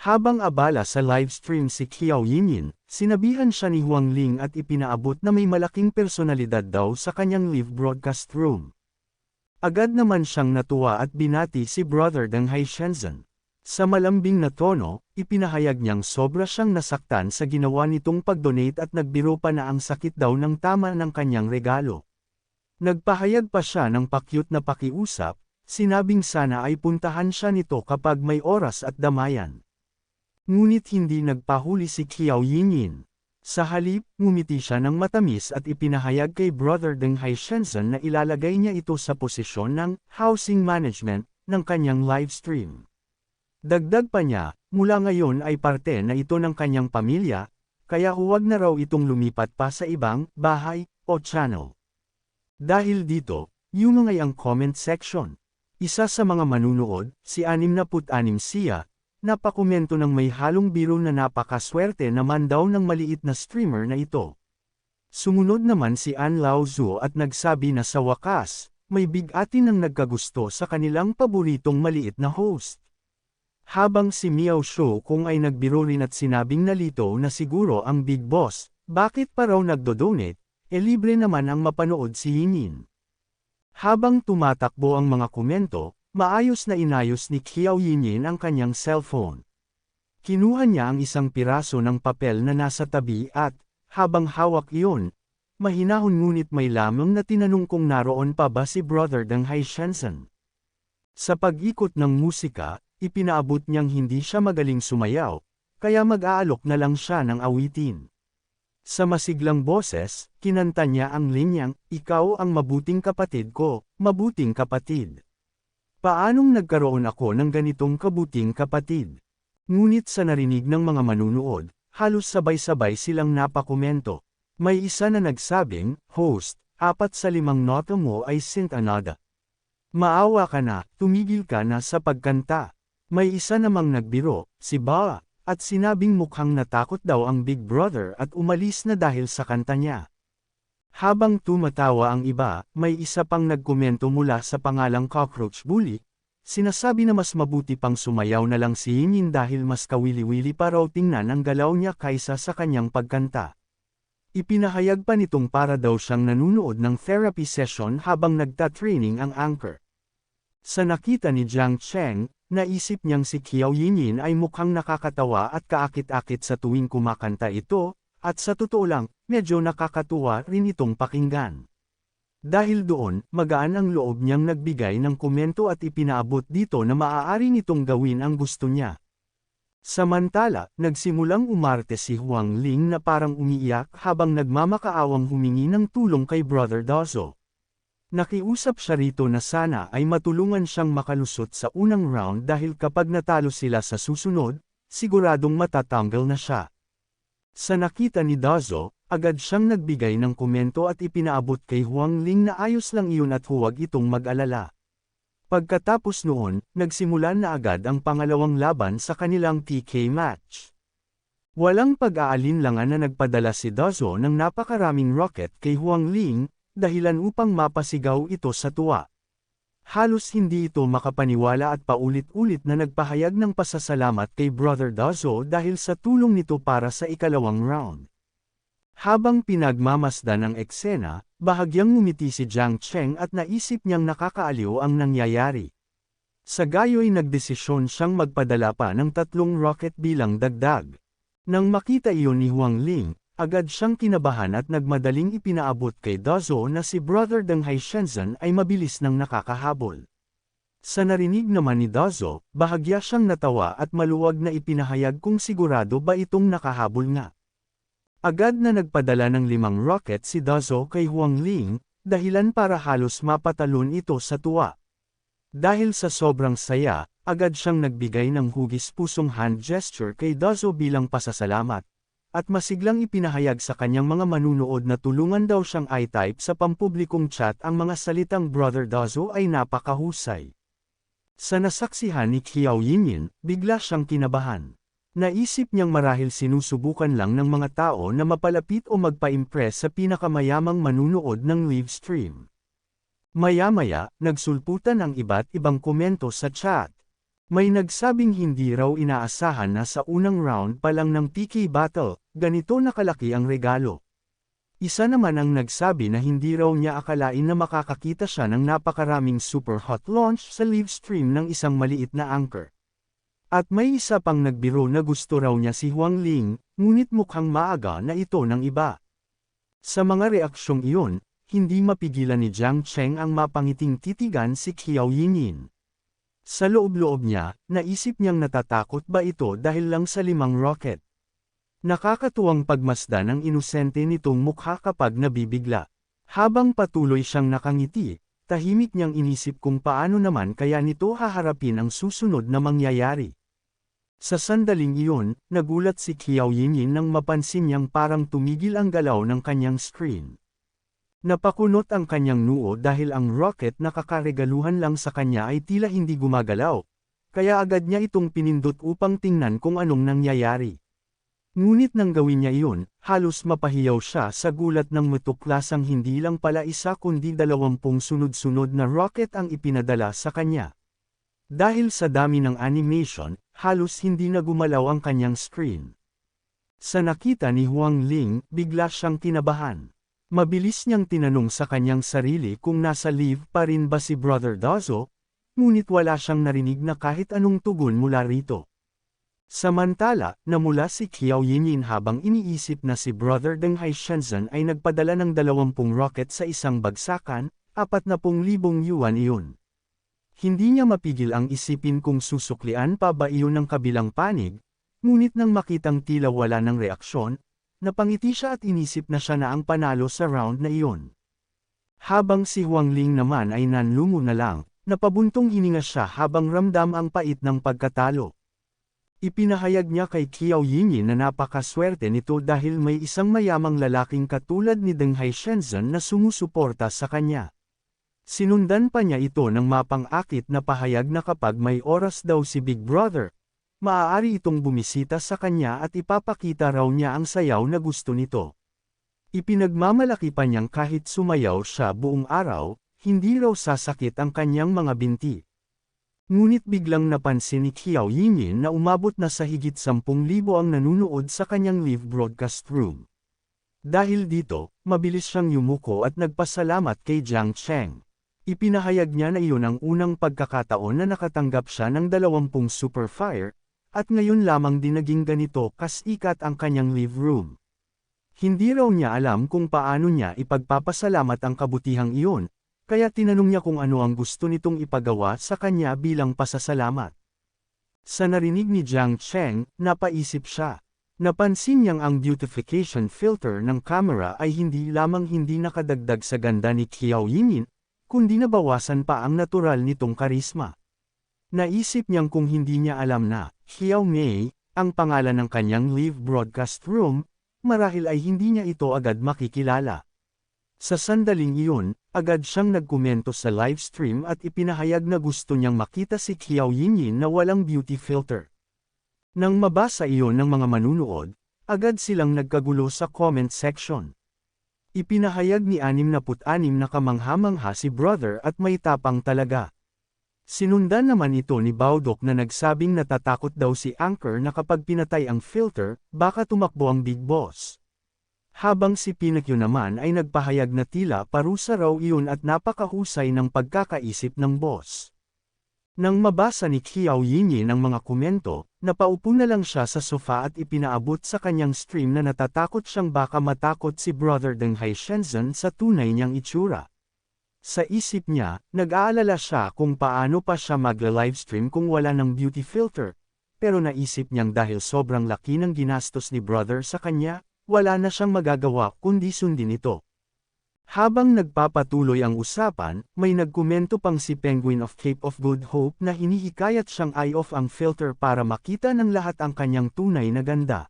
Habang abala sa livestream si Qiao Yinyin, sinabihan siya ni Huang Ling at ipinaabot na may malaking personalidad daw sa kanyang live broadcast room. Agad naman siyang natuwa at binati si Brother Deng Hai Shenzhen. Sa malambing na tono, ipinahayag niyang sobra siyang nasaktan sa ginawa nitong pag-donate at nagbiro pa na ang sakit daw ng tama ng kanyang regalo. Nagpahayag pa siya ng pakyut na pakiusap, sinabing sana ay puntahan siya nito kapag may oras at damayan. Ngunit hindi nagpahuli si Qiao Yinyin. Sa halip, ngumiti siya ng matamis at ipinahayag kay Brother Deng Hai Shenzhen na ilalagay niya ito sa posisyon ng housing management ng kanyang livestream. Dagdag pa niya, mula ngayon ay parte na ito ng kanyang pamilya, kaya huwag na raw itong lumipat pa sa ibang bahay o channel. Dahil dito, yung ay ang comment section. Isa sa mga manunood, si 66 siya, napakomento ng may halong biro na napakaswerte naman daw ng maliit na streamer na ito. Sumunod naman si An Lao Zhu at nagsabi na sa wakas, may bigatin ang nagkagusto sa kanilang paboritong maliit na host. Habang si Miao Shou kung ay nagbiro rin at sinabing nalito na siguro ang big boss, bakit pa raw nagdodonate, e libre naman ang mapanood si Yinin. Habang tumatakbo ang mga komento, maayos na inayos ni Qiao Yinin ang kanyang cellphone. Kinuha niya ang isang piraso ng papel na nasa tabi at, habang hawak iyon, mahinahon ngunit may lamang na tinanong kung naroon pa ba si Brother Deng Hai Shenzhen. Sa pag-ikot ng musika, ipinaabot niyang hindi siya magaling sumayaw, kaya mag-aalok na lang siya ng awitin. Sa masiglang boses, kinanta niya ang linyang, Ikaw ang mabuting kapatid ko, mabuting kapatid. Paanong nagkaroon ako ng ganitong kabuting kapatid? Ngunit sa narinig ng mga manunood, halos sabay-sabay silang napakomento. May isa na nagsabing, Host, apat sa limang nota mo ay sintanada. Maawa ka na, tumigil ka na sa pagkanta. May isa namang nagbiro, si Ba, at sinabing mukhang natakot daw ang Big Brother at umalis na dahil sa kanta niya. Habang tumatawa ang iba, may isa pang nagkomento mula sa pangalang Cockroach Bully, sinasabi na mas mabuti pang sumayaw na lang si Yinin dahil mas kawili-wili pa raw tingnan ang galaw niya kaysa sa kanyang pagkanta. Ipinahayag pa nitong para daw siyang nanunood ng therapy session habang nagta-training ang anchor. Sa nakita ni Jiang Cheng, naisip niyang si Qiao Yinyin ay mukhang nakakatawa at kaakit-akit sa tuwing kumakanta ito, at sa totoo lang, medyo nakakatuwa rin itong pakinggan. Dahil doon, magaan ang loob niyang nagbigay ng komento at ipinaabot dito na maaari nitong gawin ang gusto niya. Samantala, nagsimulang umarte si Huang Ling na parang umiiyak habang nagmamakaawang humingi ng tulong kay Brother Dozo. Nakiusap siya rito na sana ay matulungan siyang makalusot sa unang round dahil kapag natalo sila sa susunod, siguradong matatanggal na siya. Sa nakita ni Dozo, agad siyang nagbigay ng komento at ipinaabot kay Huang Ling na ayos lang iyon at huwag itong mag-alala. Pagkatapos noon, nagsimulan na agad ang pangalawang laban sa kanilang TK match. Walang pag-aalinlangan na nagpadala si Dozo ng napakaraming rocket kay Huang Ling, dahilan upang mapasigaw ito sa tuwa. Halos hindi ito makapaniwala at paulit-ulit na nagpahayag ng pasasalamat kay Brother Dozo dahil sa tulong nito para sa ikalawang round. Habang pinagmamasdan ang eksena, bahagyang ngumiti si Jiang Cheng at naisip niyang nakakaaliw ang nangyayari. Sa gayo'y nagdesisyon siyang magpadala pa ng tatlong rocket bilang dagdag. Nang makita iyon ni Huang Ling, agad siyang kinabahan at nagmadaling ipinaabot kay Dozo na si Brother Deng Hai Shenzhen ay mabilis nang nakakahabol. Sa narinig naman ni Dozo, bahagya siyang natawa at maluwag na ipinahayag kung sigurado ba itong nakahabol nga. Agad na nagpadala ng limang rocket si Dozo kay Huang Ling, dahilan para halos mapatalon ito sa tuwa. Dahil sa sobrang saya, agad siyang nagbigay ng hugis pusong hand gesture kay Dozo bilang pasasalamat. At masiglang ipinahayag sa kanyang mga manunood na tulungan daw siyang i-type sa pampublikong chat ang mga salitang Brother Dozo ay napakahusay. Sa nasaksihan ni Qiao Yinyin, bigla siyang kinabahan. Naisip niyang marahil sinusubukan lang ng mga tao na mapalapit o magpa-impress sa pinakamayamang manunood ng live stream. Maya-maya, nagsulputan ang iba't ibang komento sa chat. May nagsabing hindi raw inaasahan na sa unang round pa lang ng PK battle, ganito nakalaki ang regalo. Isa naman ang nagsabi na hindi raw niya akalain na makakakita siya ng napakaraming super hot launch sa live stream ng isang maliit na anchor. At may isa pang nagbiro na gusto raw niya si Huang Ling, ngunit mukhang maaga na ito ng iba. Sa mga reaksyong iyon, hindi mapigilan ni Jiang Cheng ang mapangiting titigan si Qiao Yinyin. Sa loob-loob niya, naisip niyang natatakot ba ito dahil lang sa limang rocket. Nakakatuwang pagmasdan ang inosente nitong mukha kapag nabibigla. Habang patuloy siyang nakangiti, tahimik niyang inisip kung paano naman kaya nito haharapin ang susunod na mangyayari. Sa sandaling iyon, nagulat si Qiao Yinyin nang mapansin niyang parang tumigil ang galaw ng kanyang screen. Napakunot ang kanyang noo dahil ang rocket na kakaregaluhan lang sa kanya ay tila hindi gumagalaw, kaya agad niya itong pinindot upang tingnan kung anong nangyayari. Ngunit nang gawin niya iyon, halos mapahiyaw siya sa gulat ng matuklasang hindi lang pala isa kundi dalawampung sunod-sunod na rocket ang ipinadala sa kanya. Dahil sa dami ng animation, halos hindi na gumalaw ang kanyang screen. Sa nakita ni Huang Ling, bigla siyang kinabahan. Mabilis niyang tinanong sa kanyang sarili kung nasa leave pa rin ba si Brother Dazo, ngunit wala siyang narinig na kahit anong tugon mula rito. Samantala, namula si Qiao Yinyin habang iniisip na si Brother Deng Hai Shenzhen ay nagpadala ng 20 rocket sa isang bagsakan, 40,000 yuan iyon. Hindi niya mapigil ang isipin kung susuklian pa ba iyon ng kabilang panig, ngunit nang makitang tila wala ng reaksyon, Napangiti siya at inisip na siya na ang panalo sa round na iyon. Habang si Huang Ling naman ay nanlungo na lang, napabuntong hininga siya habang ramdam ang pait ng pagkatalo. Ipinahayag niya kay Qiao Yinyin na napakaswerte nito dahil may isang mayamang lalaking katulad ni Deng Hai Shenzhen na sumusuporta sa kanya. Sinundan pa niya ito ng mapang-akit na pahayag na kapag may oras daw si Big Brother, maaari itong bumisita sa kanya at ipapakita raw niya ang sayaw na gusto nito. Ipinagmamalaki pa niyang kahit sumayaw siya buong araw, hindi raw sasakit ang kanyang mga binti. Ngunit biglang napansin ni Qiao Yinyin na umabot na sa higit 10,000 ang nanunood sa kanyang live broadcast room. Dahil dito, mabilis siyang yumuko at nagpasalamat kay Jiang Cheng. Ipinahayag niya na iyon ang unang pagkakataon na nakatanggap siya ng 20 Super Fire, at ngayon lamang din naging ganito kasikat ang kanyang live room. Hindi raw niya alam kung paano niya ipagpapasalamat ang kabutihang iyon, kaya tinanong niya kung ano ang gusto nitong ipagawa sa kanya bilang pasasalamat. Sa narinig ni Jiang Cheng, napaisip siya. Napansin niyang ang beautification filter ng camera ay hindi lamang hindi nakadagdag sa ganda ni Qiao Yinyin, kundi nabawasan pa ang natural nitong karisma. Naisip niyang kung hindi niya alam na, Xiao Mei, ang pangalan ng kanyang live broadcast room, marahil ay hindi niya ito agad makikilala. Sa sandaling iyon, agad siyang nagkomento sa livestream at ipinahayag na gusto niyang makita si Xiao Yinyin na walang beauty filter. Nang mabasa iyon ng mga manunood, agad silang nagkagulo sa comment section. Ipinahayag ni 66 na kamangha-mangha si brother at may tapang talaga. Sinundan naman ito ni Baudok na nagsabing natatakot daw si Anchor na kapag pinatay ang filter, baka tumakbo ang Big Boss. Habang si Pinakyo naman ay nagpahayag na tila parusa raw iyon at napakahusay ng pagkakaisip ng boss. Nang mabasa ni Qiao Yinyin ang mga komento, napaupo na lang siya sa sofa at ipinaabot sa kanyang stream na natatakot siyang baka matakot si Brother Deng Hai Shenzhen sa tunay niyang itsura. Sa isip niya, nag-aalala siya kung paano pa siya mag-livestream kung wala ng beauty filter. Pero naisip niyang dahil sobrang laki ng ginastos ni brother sa kanya, wala na siyang magagawa kundi sundin ito. Habang nagpapatuloy ang usapan, may nagkomento pang si Penguin of Cape of Good Hope na hinihikayat siyang eye-off ang filter para makita ng lahat ang kanyang tunay na ganda.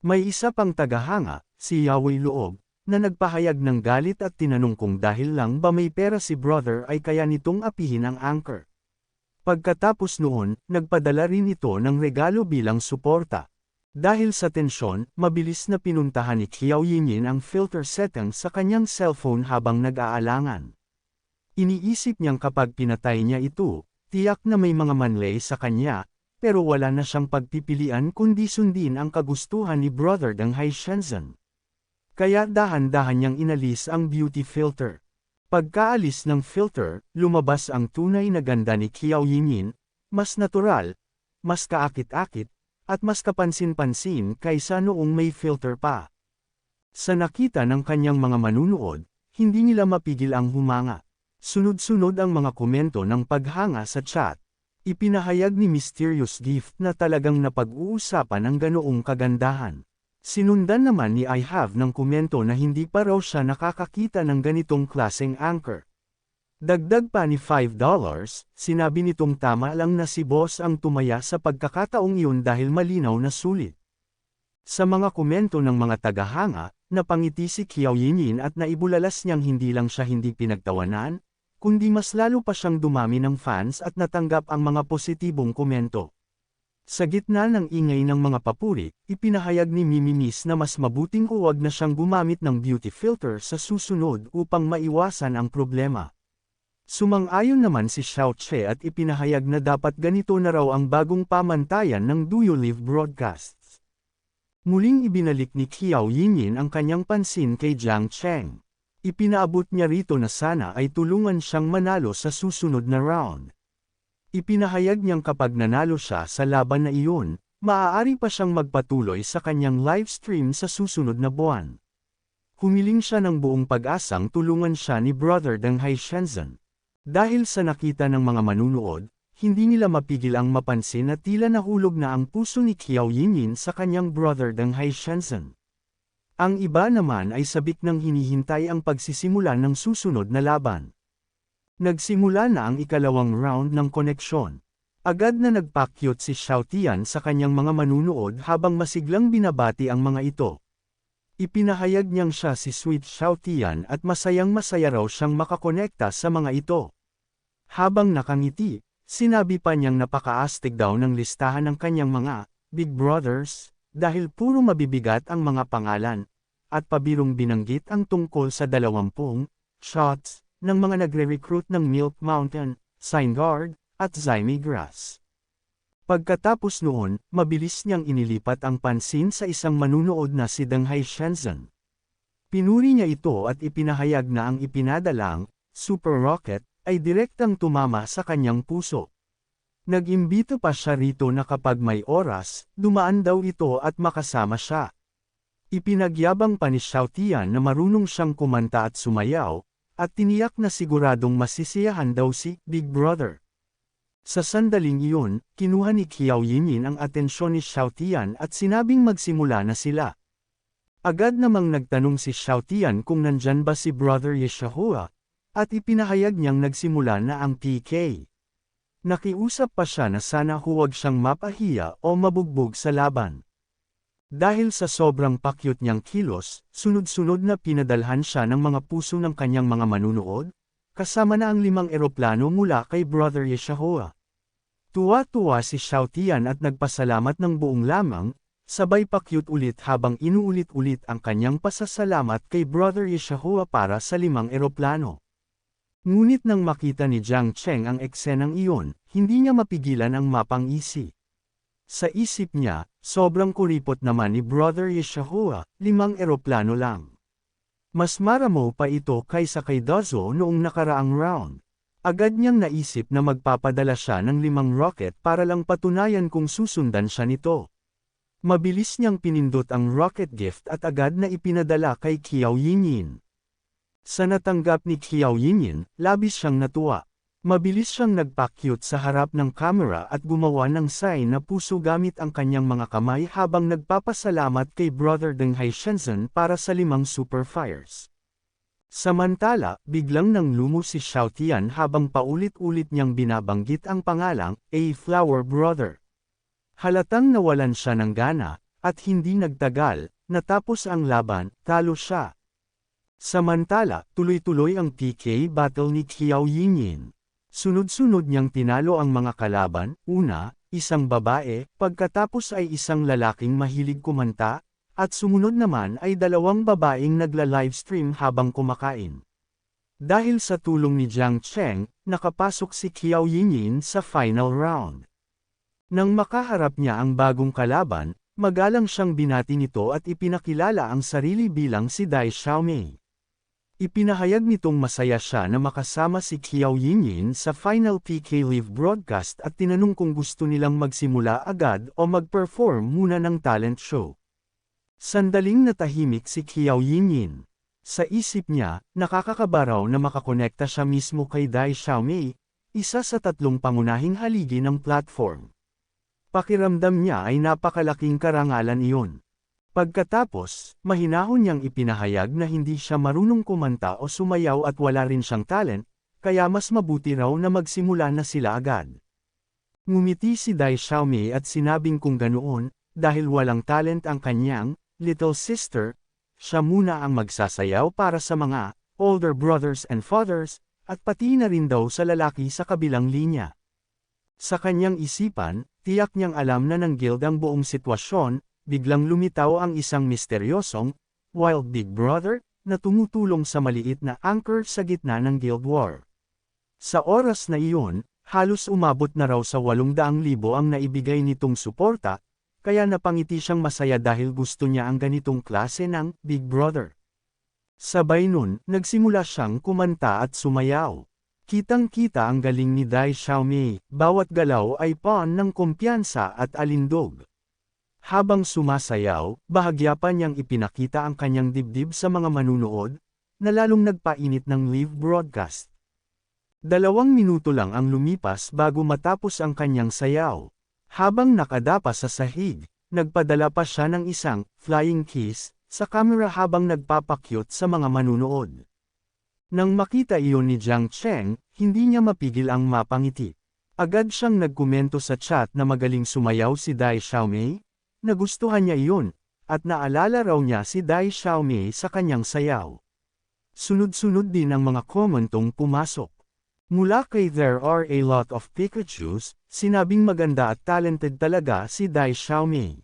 May isa pang tagahanga, si Yahweh Loob, na nagpahayag ng galit at tinanong kung dahil lang ba may pera si brother ay kaya nitong apihin ang anchor. Pagkatapos noon, nagpadala rin ito ng regalo bilang suporta. Dahil sa tensyon, mabilis na pinuntahan ni Qiao Yinyin ang filter setting sa kanyang cellphone habang nag-aalangan. Iniisip niyang kapag pinatay niya ito, tiyak na may mga manlay sa kanya, pero wala na siyang pagpipilian kundi sundin ang kagustuhan ni Brother Deng Hai Shenzhen. Kaya dahan-dahan niyang inalis ang beauty filter. Pagkaalis ng filter, lumabas ang tunay na ganda ni Kiao Yinyin, mas natural, mas kaakit-akit, at mas kapansin-pansin kaysa noong may filter pa. Sa nakita ng kanyang mga manunood, hindi nila mapigil ang humanga. Sunod-sunod ang mga komento ng paghanga sa chat. Ipinahayag ni Mysterious Gift na talagang napag-uusapan ang ganoong kagandahan. Sinundan naman ni I have ng komento na hindi pa raw siya nakakakita ng ganitong klaseng anchor. Dagdag pa ni $5, sinabi nitong tama lang na si boss ang tumaya sa pagkakataong iyon dahil malinaw na sulit. Sa mga komento ng mga tagahanga, napangiti si Kiao Yinyin at naibulalas niyang hindi lang siya hindi pinagtawanan, kundi mas lalo pa siyang dumami ng fans at natanggap ang mga positibong komento. Sa gitna ng ingay ng mga papuri, ipinahayag ni Mimi Miss na mas mabuting huwag na siyang gumamit ng beauty filter sa susunod upang maiwasan ang problema. Sumang-ayon naman si Xiao Che at ipinahayag na dapat ganito na raw ang bagong pamantayan ng Do You Live broadcasts. Muling ibinalik ni Qiao Yinyin ang kanyang pansin kay Jiang Cheng. Ipinaabot niya rito na sana ay tulungan siyang manalo sa susunod na round. Ipinahayag niyang kapag nanalo siya sa laban na iyon, maaari pa siyang magpatuloy sa kanyang live stream sa susunod na buwan. Humiling siya ng buong pag-asang tulungan siya ni Brother Deng Hai Shenzhen. Dahil sa nakita ng mga manunood, hindi nila mapigil ang mapansin na tila nahulog na ang puso ni Qiao Yinyin sa kanyang brother Deng Hai Shenzhen. Ang iba naman ay sabik ng hinihintay ang pagsisimula ng susunod na laban. Nagsimula na ang ikalawang round ng koneksyon. Agad na nagpakyot si Xiao Tian sa kanyang mga manunood habang masiglang binabati ang mga ito. Ipinahayag niyang siya si Sweet Xiaotian at masayang masaya raw siyang makakonekta sa mga ito. Habang nakangiti, sinabi pa niyang napakaastig daw ng listahan ng kanyang mga Big Brothers, dahil puro mabibigat ang mga pangalan, at pabirong binanggit ang tungkol sa dalawampung shots ng mga nagre-recruit ng Milk Mountain, Sign Guard, at Zyme Grass. Pagkatapos noon, mabilis niyang inilipat ang pansin sa isang manunood na si Deng Hai Shenzhen. Pinuri niya ito at ipinahayag na ang ipinadalang, Super Rocket, ay direktang tumama sa kanyang puso. Nag-imbito pa siya rito na kapag may oras, dumaan daw ito at makasama siya. Ipinagyabang pa ni Xiaotian na marunong siyang kumanta at sumayaw, at tiniyak na siguradong masisiyahan daw si Big Brother. Sa sandaling iyon, kinuha ni Qiao Yinyin ang atensyon ni Xiaotian at sinabing magsimula na sila. Agad namang nagtanong si Xiaotian kung nandyan ba si Brother Yeshua, at ipinahayag niyang nagsimula na ang PK. Nakiusap pa siya na sana huwag siyang mapahiya o mabugbog sa laban. Dahil sa sobrang pakyut niyang kilos, sunod-sunod na pinadalhan siya ng mga puso ng kanyang mga manunood, kasama na ang limang eroplano mula kay Brother Yeshua. Tuwa-tuwa si Xiaotian at nagpasalamat ng buong lamang, sabay pakyut ulit habang inuulit-ulit ang kanyang pasasalamat kay Brother Yeshua para sa limang eroplano. Ngunit nang makita ni Jiang Cheng ang eksenang iyon, hindi niya mapigilan ang mapang-isi. Sa isip niya, sobrang kuripot naman ni Brother Yeshua, limang eroplano lang. Mas maramo pa ito kaysa kay Dozo noong nakaraang round. Agad niyang naisip na magpapadala siya ng limang rocket para lang patunayan kung susundan siya nito. Mabilis niyang pinindot ang rocket gift at agad na ipinadala kay Qiao Yinyin. Sa natanggap ni Qiao Yinyin, labis siyang natuwa. Mabilis siyang nagpakyut sa harap ng kamera at gumawa ng sign na puso gamit ang kanyang mga kamay habang nagpapasalamat kay Brother Deng Hai Shenzhen para sa limang super fires. Samantala, biglang nang lumo si Xiaotian habang paulit-ulit niyang binabanggit ang pangalang, A Flower Brother. Halatang nawalan siya ng gana, at hindi nagtagal, natapos ang laban, talo siya. Samantala, tuloy-tuloy ang PK battle ni Qiao Yinyin. Sunod-sunod niyang tinalo ang mga kalaban, una, isang babae, pagkatapos ay isang lalaking mahilig kumanta, at sumunod naman ay dalawang babaeng nagla-livestream habang kumakain. Dahil sa tulong ni Jiang Cheng, nakapasok si Qiao Yinyin sa final round. Nang makaharap niya ang bagong kalaban, magalang siyang binati nito at ipinakilala ang sarili bilang si Dai Xiaomei. Ipinahayag nitong masaya siya na makasama si Qiao Yinyin sa final PK Live broadcast at tinanong kung gusto nilang magsimula agad o mag-perform muna ng talent show. Sandaling natahimik si Qiao Yinyin. Sa isip niya, nakakakabaraw na makakonekta siya mismo kay Dai Xiaomei, isa sa tatlong pangunahing haligi ng platform. Pakiramdam niya ay napakalaking karangalan iyon. Pagkatapos, mahinahon niyang ipinahayag na hindi siya marunong kumanta o sumayaw at wala rin siyang talent, kaya mas mabuti raw na magsimula na sila agad. Ngumiti si Dai Xiaomei at sinabing kung ganoon, dahil walang talent ang kanyang, little sister, siya muna ang magsasayaw para sa mga, older brothers and fathers, at pati na rin daw sa lalaki sa kabilang linya. Sa kanyang isipan, tiyak niyang alam na ng guild ang buong sitwasyon, biglang lumitaw ang isang misteryosong, wild big brother, na tumutulong sa maliit na anchor sa gitna ng guild war. Sa oras na iyon, halos umabot na raw sa 800,000 ang naibigay nitong suporta, kaya napangiti siyang masaya dahil gusto niya ang ganitong klase ng Big Brother. Sabay nun, nagsimula siyang kumanta at sumayaw. Kitang-kita ang galing ni Dai Xiaomei, bawat galaw ay paon ng kumpiyansa at alindog. Habang sumasayaw, bahagya pa niyang ipinakita ang kanyang dibdib sa mga manunood, na lalong nagpainit ng live broadcast. Dalawang minuto lang ang lumipas bago matapos ang kanyang sayaw. Habang nakadapa sa sahig, nagpadala pa siya ng isang flying kiss sa camera habang nagpapakyut sa mga manunood. Nang makita iyon ni Jiang Cheng, hindi niya mapigil ang mapangiti. Agad siyang nagkomento sa chat na magaling sumayaw si Dai Xiaomei, Nagustuhan niya iyon, at naalala raw niya si Dai Xiaomei sa kanyang sayaw. Sunod-sunod din ang mga komentong pumasok. Mula kay There are a lot of Pikachus, sinabing maganda at talented talaga si Dai Xiaomei.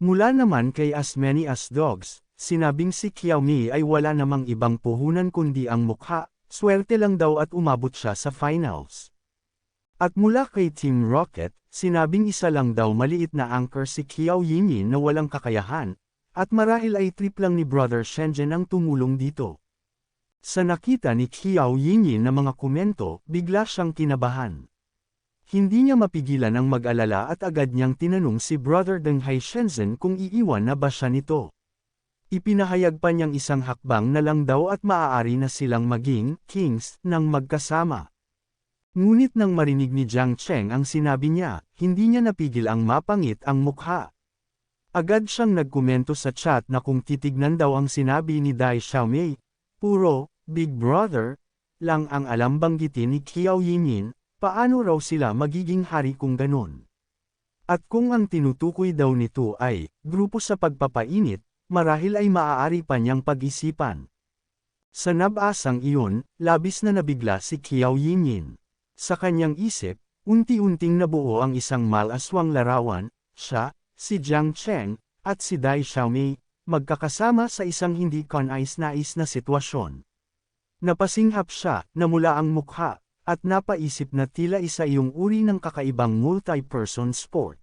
Mula naman kay As Many As Dogs, sinabing si Xiaomi ay wala namang ibang puhunan kundi ang mukha, swerte lang daw at umabot siya sa finals. At mula kay Team Rocket, sinabing isa lang daw maliit na anchor si Qiao Yinyin na walang kakayahan, at marahil ay trip lang ni Brother Shenzhen ang tumulong dito. Sa nakita ni Qiao Yinyin na mga komento, bigla siyang kinabahan. Hindi niya mapigilan ang mag-alala at agad niyang tinanong si Brother Deng Hai Shenzhen kung iiwan na ba siya nito. Ipinahayag pa niyang isang hakbang na lang daw at maaari na silang maging kings ng magkasama. Ngunit nang marinig ni Jiang Cheng ang sinabi niya, hindi niya napigil ang mapangit ang mukha. Agad siyang nagkomento sa chat na kung titignan daw ang sinabi ni Dai Xiaomei, puro, Big Brother, lang ang alam banggitin ni Qiao Yinyin, paano raw sila magiging hari kung ganon. At kung ang tinutukoy daw nito ay, grupo sa pagpapainit, marahil ay maaari pa niyang pag-isipan. Sa nabasang iyon, labis na nabigla si Qiao Yinyin. Sa kanyang isip, unti-unting nabuo ang isang malaswang larawan, siya, si Jiang Cheng, at si Dai Xiaomei, magkakasama sa isang hindi kanais-nais na sitwasyon. Napasinghap siya, namula ang mukha, at napaisip na tila isa iyong uri ng kakaibang multi-person sport.